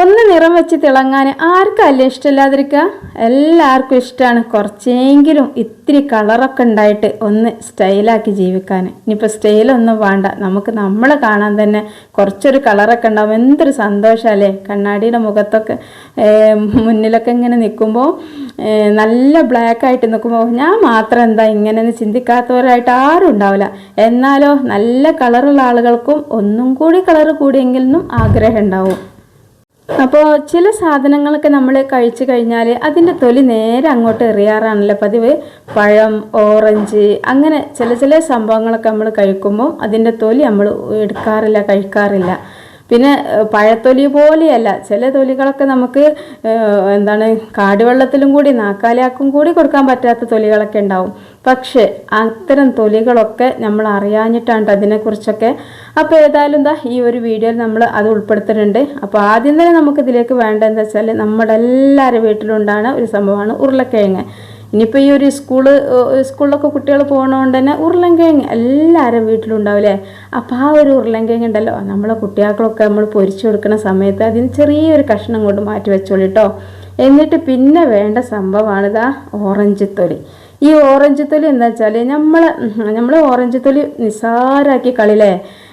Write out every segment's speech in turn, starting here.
ഒന്ന് നിറം വെച്ച് തിളങ്ങാൻ ആർക്കല്ലേ ഇഷ്ടമില്ലാതിരിക്കുക എല്ലാവർക്കും ഇഷ്ടമാണ് കുറച്ചെങ്കിലും ഇത്തിരി കളറൊക്കെ ഉണ്ടായിട്ട് ഒന്ന് സ്റ്റൈലാക്കി ജീവിക്കാൻ. ഇനിയിപ്പോൾ സ്റ്റൈലൊന്നും വേണ്ട. നമുക്ക് നമ്മൾ കാണാൻ തന്നെ കുറച്ചൊരു കളറൊക്കെ ഉണ്ടാവും. എന്തൊരു സന്തോഷമല്ലേ കണ്ണാടിയുടെ മുഖത്തൊക്കെ മുന്നിലൊക്കെ ഇങ്ങനെ നിൽക്കുമ്പോൾ നല്ല ബ്ലാക്ക് ആയിട്ട് നിൽക്കുമ്പോൾ ഞാൻ മാത്രം എന്താ ഇങ്ങനെ ചിന്തിക്കാത്തവരായിട്ട് ആരും ഉണ്ടാവില്ല. എന്നാലോ നല്ല കളറുള്ള ആളുകൾക്കും ഒന്നും കൂടി കളർ കൂടിയെങ്കിലും ആഗ്രഹം ഉണ്ടാവും. അപ്പോൾ ചില സാധനങ്ങളൊക്കെ നമ്മൾ കഴിച്ചു കഴിഞ്ഞാൽ അതിന്റെ തൊലി നേരെ അങ്ങോട്ട് എറിയാറാണല്ലോ പതിവ്. പഴം ഓറഞ്ച് അങ്ങനെ ചില ചില സംഭവങ്ങളൊക്കെ നമ്മൾ കഴിക്കുമ്പോൾ അതിന്റെ തൊലി നമ്മൾ എടുക്കാറില്ല കഴിക്കാറില്ല. പിന്നെ പഴത്തൊലി പോലെയല്ല. ചില തൊലികളൊക്കെ നമുക്ക് എന്താണ് കാടുവെള്ളത്തിലും കൂടി നാക്കാലിയാക്കും കൂടി കൊടുക്കാൻ പറ്റാത്ത തൊലികളൊക്കെ ഉണ്ടാവും. പക്ഷേ അത്തരം തൊലികളൊക്കെ നമ്മൾ അറിയാഞ്ഞിട്ടാണ് അതിനെക്കുറിച്ചൊക്കെ. അപ്പോൾ ഏതായാലും എന്താ ഈ ഒരു വീഡിയോയിൽ നമ്മൾ അത് ഉൾപ്പെടുത്തിയിട്ടുണ്ട് അപ്പോൾ ആദ്യം തന്നെ നമുക്ക് ഇതിലേക്ക് വേണ്ട എന്താ വെച്ചാൽ നമ്മുടെ എല്ലാവരുടെ വീട്ടിലുണ്ടാണ് ഒരു സംഭവമാണ് ഉരുളക്കിഴങ്ങ്. ഇനിയിപ്പോൾ ഈ ഒരു സ്കൂൾ സ്കൂളിലൊക്കെ കുട്ടികൾ പോകണതുകൊണ്ട് തന്നെ ഉരുളൻകിഴങ്ങ് എല്ലാവരും വീട്ടിലുണ്ടാവില്ലേ? അപ്പോൾ ആ ഒരു ഉരുളൻകിഴങ്ങ് ഉണ്ടല്ലോ. നമ്മളെ കുട്ടികൾക്കൊക്കെ നമ്മൾ പൊരിച്ചു കൊടുക്കുന്ന സമയത്ത് അതിന് ചെറിയൊരു കഷ്ണം കൊണ്ട് മാറ്റി വെച്ചോളൂ കേട്ടോ എന്നിട്ട് പിന്നെ വേണ്ട സംഭവമാണിതാ ഓറഞ്ച് തൊലി. ഈ ഓറഞ്ച് തൊലി എന്താ വെച്ചാൽ നമ്മൾ നമ്മൾ ഓറഞ്ച് തൊലി നിസ്സാരാക്കി കളിലേ.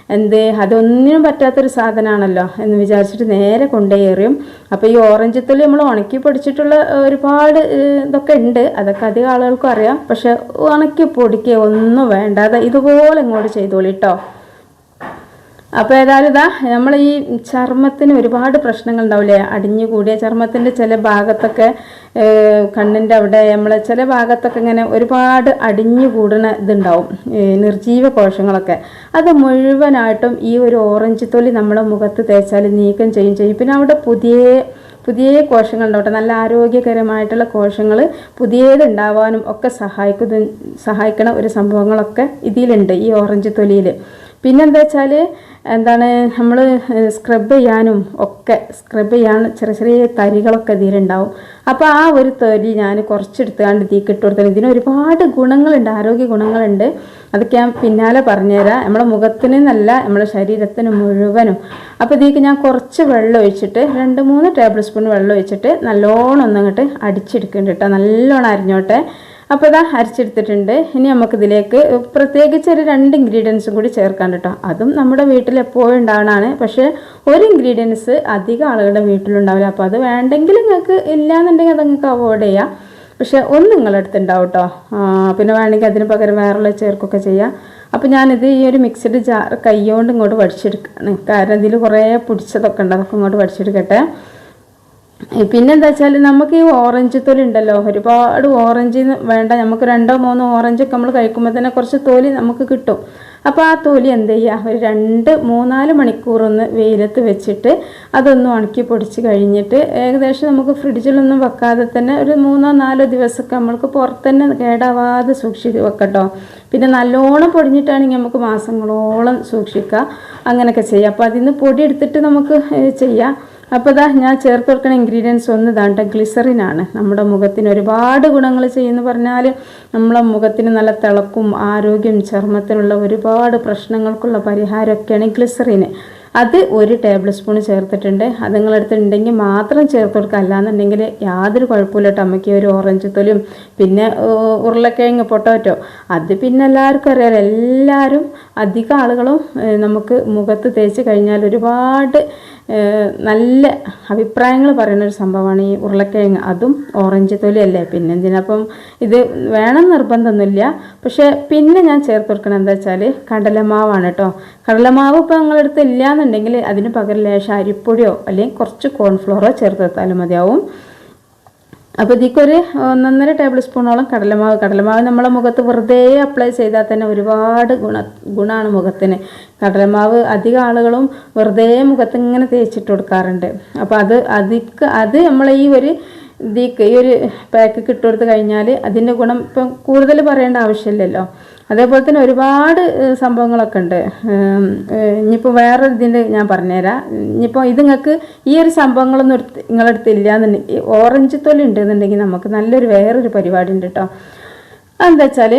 എന്ത് അതൊന്നിനും പറ്റാത്തൊരു സാധനമാണല്ലോ എന്ന് വിചാരിച്ചിട്ട് നേരെ കൊണ്ടുപോയി എറിയും അപ്പോൾ ഈ ഓറഞ്ച് തൊലി നമ്മൾ ഉണക്കി പൊടിച്ചിട്ടുള്ള ഒരുപാട് ഇതൊക്കെ ഉണ്ട്. അതൊക്കെ അധികം ആളുകൾക്കും അറിയാം. പക്ഷെ ഉണക്കി പൊടിക്കുക ഒന്നും വേണ്ടാതെ ഇതുപോലെ ഇങ്ങോട്ട് ചെയ്തോളി കേട്ടോ അപ്പോൾ ഏതായാലും ഇതാ നമ്മൾ ഈ ചർമ്മത്തിന് ഒരുപാട് പ്രശ്നങ്ങൾ ഉണ്ടാവില്ലേ അടിഞ്ഞു കൂടിയ ചർമ്മത്തിന്റെ ചില ഭാഗത്തൊക്കെ കണ്ണിന്റെ അവിടെ നമ്മൾ ചില ഭാഗത്തൊക്കെ ഇങ്ങനെ ഒരുപാട് അടിഞ്ഞു കൂടുന്ന ഇതുണ്ടാവും നിർജീവ കോശങ്ങളൊക്കെ. അത് മുഴുവനായിട്ടും ഈ ഒരു ഓറഞ്ച് തൊലി നമ്മുടെ മുഖത്ത് തേച്ചാൽ നീക്കം ചെയ്യും ചെയ്യും. പിന്നെ അവിടെ പുതിയ പുതിയ കോശങ്ങൾ ഉണ്ടാവട്ടെ നല്ല ആരോഗ്യകരമായിട്ടുള്ള കോശങ്ങൾ പുതിയത് ഉണ്ടാവാനും ഒക്കെ സഹായിക്കുന്ന സഹായിക്കണ ഒരു സംഭവങ്ങളൊക്കെ ഇതിലുണ്ട് ഈ ഓറഞ്ച് തൊലിയിൽ പിന്നെന്താ വെച്ചാൽ എന്താണ് നമ്മൾ സ്ക്രബ് ചെയ്യാനും ഒക്കെ സ്ക്രബ് ചെയ്യാൻ ചെറിയ ചെറിയ തരികളൊക്കെ ഇതിലുണ്ടാവും. അപ്പോൾ ആ ഒരു തരി ഞാൻ കുറച്ചെടുത്തുകൊണ്ട് തീ ഇട്ട് ഇതിന് ഒരുപാട് ഗുണങ്ങളുണ്ട് ആരോഗ്യ ഗുണങ്ങളുണ്ട്. അതൊക്കെ ഞാൻ പിന്നാലെ പറഞ്ഞുതരാം. നമ്മുടെ മുഖത്തിന് നല്ല നമ്മുടെ ശരീരത്തിന് മുഴുവനും. അപ്പോൾ ഇതിക്ക് ഞാൻ കുറച്ച് വെള്ളം ഒഴിച്ചിട്ട് രണ്ട് മൂന്ന് ടേബിൾ സ്പൂൺ വെള്ളം ഒഴിച്ചിട്ട് നല്ലോണം ഒന്നങ്ങോട്ട് അടിച്ചെടുക്കുന്നുണ്ട് കേട്ടോ. നല്ലോണം അരിഞ്ഞോട്ടെ. അപ്പോൾ ഇതാ അരച്ചെടുത്തിട്ടുണ്ട്. ഇനി നമുക്കിതിലേക്ക് പ്രത്യേകിച്ച് ഒരു രണ്ട് ഇൻഗ്രീഡിയൻസും കൂടി ചേർക്കാൻ കേട്ടോ. അതും നമ്മുടെ വീട്ടിൽ എപ്പോഴും ഉണ്ടാവണമാണ് പക്ഷേ ഒരു ഇൻഗ്രീഡിയൻസ് അധികം ആളുകളുടെ വീട്ടിലുണ്ടാവില്ല. അപ്പോൾ അത് വേണ്ടെങ്കിൽ നിങ്ങൾക്ക് ഇല്ലാന്നുണ്ടെങ്കിൽ അത് നിങ്ങൾക്ക് അവോയ്ഡ് ചെയ്യാം. പക്ഷേ ഒന്ന് നിങ്ങളുടെ അടുത്ത് ഉണ്ടാവും കേട്ടോ. പിന്നെ വേണമെങ്കിൽ അതിന് പകരം വേറെയുള്ള ചേർക്കൊക്കെ ചെയ്യാം. അപ്പോൾ ഞാനിത് ഈ ഒരു മിക്സഡ് ജാർ കൈകൊണ്ട് ഇങ്ങോട്ട് വടിച്ചെടുക്കുകയാണ് കാരണം ഇതിൽ കുറേ പിടിച്ചതൊക്കെ ഉണ്ട്. അതൊക്കെ ഇങ്ങോട്ട് വടിച്ചെടുക്കട്ടെ. പിന്നെന്താ വെച്ചാൽ നമുക്ക് ഈ ഓറഞ്ച് തൊലി ഉണ്ടല്ലോ ഒരുപാട് ഓറഞ്ച് വേണ്ട. നമുക്ക് രണ്ടോ മൂന്നോ ഓറഞ്ച് ഒക്കെ നമ്മൾ കഴിക്കുമ്പോൾ തന്നെ കുറച്ച് തൊലി നമുക്ക് കിട്ടും. അപ്പോൾ ആ തൊലി എന്ത് ചെയ്യുക ഒരു രണ്ട് മൂന്നാൽ മണിക്കൂറൊന്ന് വെയിലത്ത് വെച്ചിട്ട് അതൊന്ന് ഉണക്കി പൊടിച്ച് കഴിഞ്ഞിട്ട് ഏകദേശം നമുക്ക് ഫ്രിഡ്ജിലൊന്നും വെക്കാതെ തന്നെ ഒരു മൂന്നോ നാലോ ദിവസമൊക്കെ നമ്മൾക്ക് പുറത്ത് തന്നെ കേടാവാതെ സൂക്ഷിച്ച് വെക്കട്ടോ. പിന്നെ നല്ലോണം പൊടിഞ്ഞിട്ടാണെങ്കിൽ നമുക്ക് മാസങ്ങളോളം സൂക്ഷിക്കുക അങ്ങനെയൊക്കെ ചെയ്യാം. അപ്പോൾ അതിൽ നിന്ന് പൊടി എടുത്തിട്ട് നമുക്ക് ചെയ്യാം. അപ്പോൾ ഇതാ ഞാൻ ചേർത്ത് കൊടുക്കുന്ന ഇൻഗ്രീഡിയൻസ് ഒന്ന് ഇതാണ്ട് ഗ്ലിസറിനാണ് നമ്മുടെ മുഖത്തിന് ഒരുപാട് ഗുണങ്ങൾ ചെയ്യുന്നു പറഞ്ഞാൽ നമ്മളെ മുഖത്തിന് നല്ല തിളക്കും ആരോഗ്യം ചർമ്മത്തിനുള്ള ഒരുപാട് പ്രശ്നങ്ങൾക്കുള്ള പരിഹാരമൊക്കെയാണ് ഗ്ലിസറിന് അത് ഒരു ടേബിൾ സ്പൂൺ ചേർത്തിട്ടുണ്ട്. അത് നിങ്ങളെടുത്തിട്ടുണ്ടെങ്കിൽ മാത്രം ചേർത്ത് കൊടുക്കുക അല്ലാന്നുണ്ടെങ്കിൽ യാതൊരു കുഴപ്പമില്ല അമ്മയ്ക്ക് ഒരു ഓറഞ്ച് തൊലിയും പിന്നെ ഉരുളക്കിഴങ്ങ് പൊട്ടോറ്റോ. അത് പിന്നെ എല്ലാവർക്കും അറിയാം എല്ലാവരും അധികം ആളുകളും നമുക്ക് മുഖത്ത് തേച്ച് കഴിഞ്ഞാൽ ഒരുപാട് നല്ല അഭിപ്രായങ്ങൾ പറയുന്ന ഒരു സംഭവമാണ് ഈ ഉരുളക്കിഴങ്ങ്. അതും ഓറഞ്ച് തൊലിയല്ലേ? പിന്നെ എന്തിനപ്പം ഇത് വേണം നിർബന്ധമൊന്നുമില്ല. പക്ഷേ പിന്നെ ഞാൻ ചേർത്ത് കൊടുക്കണം എന്താ വെച്ചാൽ കടലമാവാണ് കേട്ടോ. കടലമാവ് ഇപ്പോൾ നിങ്ങളെടുത്ത് ഇല്ല എന്നുണ്ടെങ്കിൽ അതിന് പകരം ലേശം അരിപ്പൊടിയോ അല്ലെങ്കിൽ കുറച്ച് കോൺഫ്ലോറോ ചേർത്ത് വെത്താലും മതിയാവും. അപ്പോൾ ഇതിക്കൊരു ഒന്നൊന്നര ടേബിൾ സ്പൂണോളം കടലമാവ്. കടലമാവ് നമ്മളെ മുഖത്ത് വെറുതെ അപ്ലൈ ചെയ്താൽ തന്നെ ഒരുപാട് ഗുണ ഗുണമാണ് മുഖത്തിന്. കടലമാവ് അധികം ആളുകളും വെറുതെ മുഖത്ത് ഇങ്ങനെ തേച്ചിട്ട് കൊടുക്കാറുണ്ട്. അപ്പോൾ അത് അതിക്ക് അത് നമ്മളെ ഈ ഒരു ഇതിക്ക് ഈ ഒരു പാക്ക് ഇട്ടുകൊടുത്ത് കഴിഞ്ഞാൽ അതിന്റെ ഗുണം ഇപ്പം കൂടുതൽ പറയേണ്ട ആവശ്യമില്ലല്ലോ. അതേപോലെ തന്നെ ഒരുപാട് സംഭവങ്ങളൊക്കെ ഉണ്ട്. ഇനിയിപ്പോൾ വേറെ ഇതിന്റെ ഞാൻ പറഞ്ഞുതരാം. ഇനിയിപ്പോൾ ഇത് നിങ്ങൾക്ക് ഈ ഒരു സംഭവങ്ങളൊന്നും എടുത്ത് നിങ്ങളുടെ അടുത്ത് എന്നുണ്ടെങ്കിൽ ഓറഞ്ച് തൊലി ഉണ്ടെന്നുണ്ടെങ്കിൽ നമുക്ക് നല്ലൊരു വേറൊരു പരിപാടി ഉണ്ട് കേട്ടോ എന്താ വെച്ചാൽ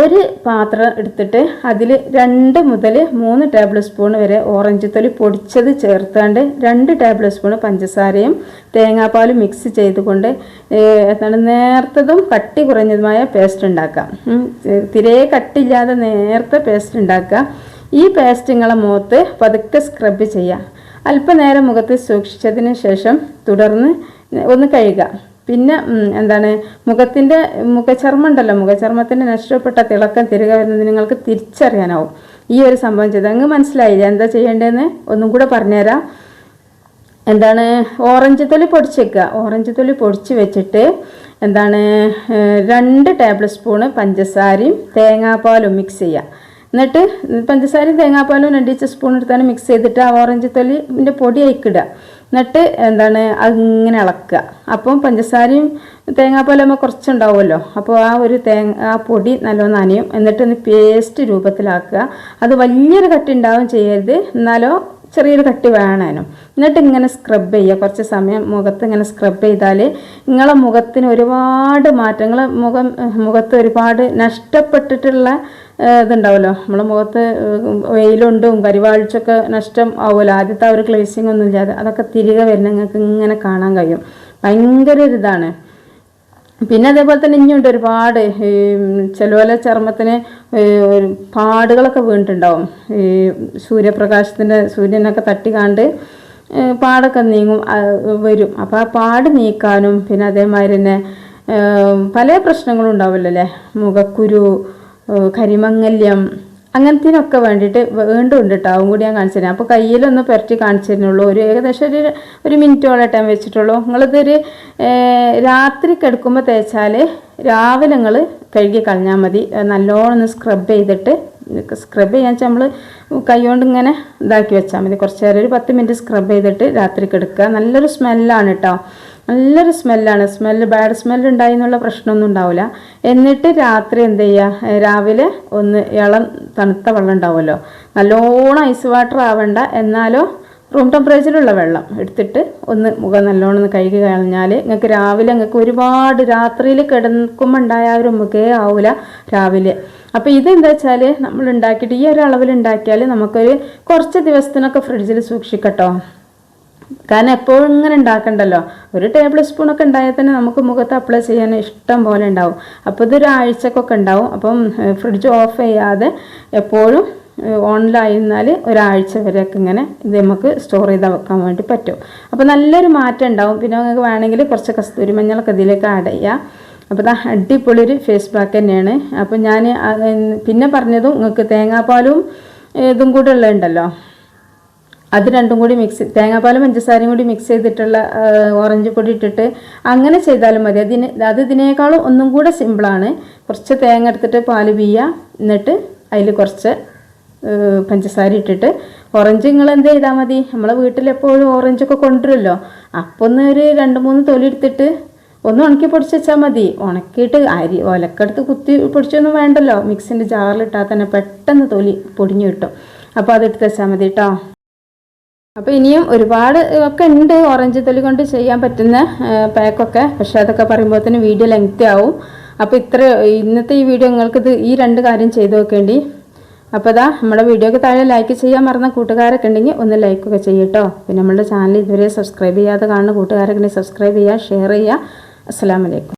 ഒരു പാത്രം എടുത്തിട്ട് അതിൽ രണ്ട് മുതൽ മൂന്ന് ടേബിൾ സ്പൂൺ വരെ ഓറഞ്ച് തൊലി പൊടിച്ചത് ചേർത്താണ്ട് രണ്ട് ടേബിൾ സ്പൂൺ പഞ്ചസാരയും തേങ്ങാപ്പാലും മിക്സ് ചെയ്തുകൊണ്ട് എന്താണ് നേർത്തതും കട്ടി കുറഞ്ഞതുമായ പേസ്റ്റ് ഉണ്ടാക്കാം. തിരയെ കട്ടില്ലാതെ നേർത്ത പേസ്റ്റ് ഉണ്ടാക്കുക. ഈ പേസ്റ്റ് നിങ്ങളെ മുഖത്ത് പതുക്കെ സ്ക്രബ് ചെയ്യുക. അല്പനേരം മുഖത്ത് സൂക്ഷിച്ചതിന് ശേഷം തുടർന്ന് ഒന്ന് കഴുകുക. പിന്നെ എന്താണ് മുഖത്തിന്റെ മുഖചർമ്മം ഉണ്ടല്ലോ മുഖചർമ്മത്തിന്റെ നഷ്ടപ്പെട്ട തിളക്കം തിരികെ വരുന്നത് നിങ്ങൾക്ക് തിരിച്ചറിയാനാവും. ഈ ഒരു സംഭവം ചെയ്ത് അങ്ങ് മനസ്സിലായില്ല? എന്താ ചെയ്യേണ്ടതെന്ന്? ഒന്നും കൂടെ പറഞ്ഞുതരാം. എന്താണ് ഓറഞ്ച് തൊലി പൊടിച്ചേക്കുക. ഓറഞ്ച് തൊലി പൊടിച്ച് വെച്ചിട്ട് എന്താണ് രണ്ട് ടേബിൾ സ്പൂണ് പഞ്ചസാരയും തേങ്ങാപ്പാലും മിക്സ് ചെയ്യുക. എന്നിട്ട് പഞ്ചസാരയും തേങ്ങാപ്പാലും രണ്ട് സ്പൂൺ എടുത്താണ് മിക്സ് ചെയ്തിട്ട് ആ ഓറഞ്ച് തൊലിന്റെ പൊടി അയക്കിടുക എന്നിട്ട് എന്താണ് അങ്ങനെ ഇളക്കുക. അപ്പം പഞ്ചസാരയും തേങ്ങാപ്പാലും നമ്മൾ കുറച്ചുണ്ടാവുമല്ലോ. അപ്പോൾ ആ ഒരു തേങ്ങ ആ പൊടി നല്ലോണം നനയും. എന്നിട്ട് ഒന്ന് പേസ്റ്റ് രൂപത്തിലാക്കുക. അത് വലിയൊരു കട്ടി ഉണ്ടാവും ചെയ്യരുത്. എന്നാലോ ചെറിയൊരു കട്ടി വേണേനും. എന്നിട്ട് ഇങ്ങനെ സ്ക്രബ് ചെയ്യുക. കുറച്ച് സമയം മുഖത്ത് ഇങ്ങനെ സ്ക്രബ് ചെയ്താൽ നിങ്ങളെ മുഖത്തിന് ഒരുപാട് മാറ്റങ്ങൾ മുഖം മുഖത്ത് ഒരുപാട് നഷ്ടപ്പെട്ടിട്ടുള്ള ഇതുണ്ടാവുമല്ലോ. നമ്മളെ മുഖത്ത് വെയിലുണ്ടും കരിവാഴ്ചയൊക്കെ നഷ്ടം ആവുമല്ലോ. ആദ്യത്തെ ആ ഒരു ക്ലേസിങ് ഒന്നും ഇല്ലാതെ അതൊക്കെ തിരികെ വരുന്ന നിങ്ങൾക്ക് ഇങ്ങനെ കാണാൻ കഴിയും. ഭയങ്കര ഒരു ഇതാണ്. പിന്നെ അതേപോലെ തന്നെ ഇനിയുണ്ട് ഒരുപാട് ചില പോലെ ചർമ്മത്തിന് പാടുകളൊക്കെ വീണിട്ടുണ്ടാവും. ഈ സൂര്യപ്രകാശത്തിന്റെ സൂര്യനൊക്കെ തട്ടി കാണ്ട് പാടൊക്കെ നീങ്ങും വരും. അപ്പോൾ ആ പാട് നീക്കാനും പിന്നെ അതേമാതിരി തന്നെ പല പ്രശ്നങ്ങളും ഉണ്ടാവില്ലല്ലേ? മുഖക്കുരു കരിമങ്ങല്യം അങ്ങനത്തിനൊക്കെ വേണ്ടിയിട്ട് വീണ്ടും ഉണ്ട് കേട്ടോ അതും കൂടി ഞാൻ കാണിച്ചു തരാം. അപ്പോൾ കയ്യിലൊന്ന് പുരട്ടി കാണിച്ചു തരുന്നുള്ളൂ ഒരു ഏകദേശം ഒരു ഒരു മിനിറ്റോളം ടൈം വെച്ചിട്ടുള്ളൂ. നിങ്ങളിതൊരു രാത്രി കിടക്കുമ്പോൾ തേച്ചാൽ രാവിലെ നിങ്ങൾ കഴുകി കളഞ്ഞാൽ മതി. നല്ലോണം ഒന്ന് സ്ക്രബ് ചെയ്തിട്ട് സ്ക്രബ് ചെയ്യാൻ വെച്ചാൽ നമ്മൾ കൈകൊണ്ട് ഇങ്ങനെ ഇതാക്കി വെച്ചാൽ മതി. കുറച്ച് നേരം ഒരു പത്ത് മിനിറ്റ് സ്ക്രബ് ചെയ്തിട്ട് രാത്രി കിടക്കുക. നല്ലൊരു സ്മെല്ലാണ് കേട്ടോ നല്ലൊരു സ്മെല്ലാണ്. സ്മെല്ല് ബാഡ് സ്മെല്ല് ഉണ്ടായി എന്നുള്ള പ്രശ്നമൊന്നും ഉണ്ടാവില്ല എന്നിട്ട് രാത്രി എന്ത് ചെയ്യുക രാവിലെ ഒന്ന് ഇളം തണുത്ത വെള്ളം ഉണ്ടാവുമല്ലോ. നല്ലോണം ഐസ് വാട്ടർ ആവണ്ട. എന്നാലോ റൂം ടെമ്പറേച്ചറിലുള്ള വെള്ളം എടുത്തിട്ട് ഒന്ന് മുഖം നല്ലോണം ഒന്ന് കഴുകി കഴിഞ്ഞാൽ നിങ്ങൾക്ക് രാവിലെ നിങ്ങൾക്ക് ഒരുപാട് രാത്രിയിൽ കിടക്കുമ്പോൾ ഉണ്ടായ ഒരു മുഖേ ആവില്ല രാവിലെ. അപ്പോൾ ഇതെന്താ വെച്ചാൽ നമ്മൾ ഉണ്ടാക്കിയിട്ട് ഈ ഒരു അളവിൽ ഉണ്ടാക്കിയാൽ നമുക്കൊരു കുറച്ച് ദിവസത്തിനൊക്കെ ഫ്രിഡ്ജിൽ സൂക്ഷിക്കട്ടോ. കാരണം എപ്പോഴും ഇങ്ങനെ ഉണ്ടാക്കണ്ടല്ലോ. ഒരു ടേബിൾ സ്പൂണൊക്കെ ഉണ്ടായാൽ തന്നെ നമുക്ക് മുഖത്ത് അപ്ലൈ ചെയ്യാൻ ഇഷ്ടം പോലെ ഉണ്ടാവും. അപ്പോൾ ഇതൊരു ആഴ്ചക്കൊക്കെ ഉണ്ടാവും. അപ്പം ഫ്രിഡ്ജ് ഓഫ് ചെയ്യാതെ എപ്പോഴും ഓണിലായിരുന്നാൽ ഒരാഴ്ച വരെയൊക്കെ ഇങ്ങനെ ഇത് നമുക്ക് സ്റ്റോർ ചെയ്ത് വെക്കാൻ വേണ്ടി പറ്റും. അപ്പോൾ നല്ലൊരു മാറ്റം ഉണ്ടാവും. പിന്നെ നിങ്ങൾക്ക് വേണമെങ്കിൽ കുറച്ച് കസ്തൂരി മഞ്ഞളൊക്കെ ഇതിലേക്ക് ആഡ് ചെയ്യാം. അപ്പോൾ ഇതാ അടിപൊളി ഒരു ഫേസ് പാക്ക് തന്നെയാണ്. അപ്പോൾ ഞാൻ പിന്നെ പറഞ്ഞതും നിങ്ങൾക്ക് തേങ്ങാപ്പാലും ഇതും കൂടെ ഉള്ളതുണ്ടല്ലോ. അത് രണ്ടും കൂടി മിക്സ് തേങ്ങാപ്പാലും പഞ്ചസാരയും കൂടി മിക്സ് ചെയ്തിട്ടുള്ള ഓറഞ്ച് പൊടി ഇട്ടിട്ട് അങ്ങനെ ചെയ്താലും മതി. അതിന് അത് ഇതിനേക്കാളും ഒന്നും കൂടെ സിമ്പിളാണ് കുറച്ച് തേങ്ങ എടുത്തിട്ട് പാൽ പിയ്യുക എന്നിട്ട് അതിൽ കുറച്ച് പഞ്ചസാര ഇട്ടിട്ട് ഓറഞ്ച് നിങ്ങൾ എന്ത് ചെയ്താൽ മതി? നമ്മളെ വീട്ടിലെപ്പോഴും ഓറഞ്ചൊക്കെ കൊണ്ടുവരുമല്ലോ. അപ്പോൾ ഒന്ന് ഒരു രണ്ട് മൂന്ന് തൊലി എടുത്തിട്ട് ഒന്ന് ഉണക്കി പൊടിച്ച് വെച്ചാൽ മതി. ഉണക്കിയിട്ട് അരി ഒലക്കെടുത്ത് കുത്തി പൊടിച്ചൊന്നും വേണ്ടല്ലോ. മിക്സിന്റെ ജാറിലിട്ടാൽ തന്നെ പെട്ടെന്ന് തൊലി പൊടിഞ്ഞു കിട്ടും. അപ്പോൾ അതെടുത്ത് വെച്ചാൽ മതി കേട്ടോ അപ്പോൾ ഇനിയും ഒരുപാട് ഒക്കെ ഉണ്ട് ഓറഞ്ച് തൊലി കൊണ്ട് ചെയ്യാൻ പറ്റുന്ന പാക്കൊക്കെ. പക്ഷെ അതൊക്കെ പറയുമ്പോഴത്തേന് വീഡിയോ ലെങ്ത് ആവും. അപ്പോൾ ഇത്ര ഇന്നത്തെ ഈ വീഡിയോ നിങ്ങൾക്ക് ഇത് ഈ രണ്ട് കാര്യം ചെയ്തു നോക്കേണ്ടി. അപ്പോൾ ഇതാ നമ്മുടെ വീഡിയോക്ക് താഴെ ലൈക്ക് ചെയ്യാൻ മറന്ന കൂട്ടുകാരൊക്കെ ഉണ്ടെങ്കിൽ ഒന്ന് ലൈക്കൊക്കെ ചെയ്യട്ടോ പിന്നെ നമ്മുടെ ചാനൽ ഇതുവരെ സബ്സ്ക്രൈബ് ചെയ്യാതെ കാണുന്ന കൂട്ടുകാരൊക്കെ സബ്സ്ക്രൈബ് ചെയ്യുക ഷെയർ ചെയ്യുക. അസ്സാം വലൈക്കും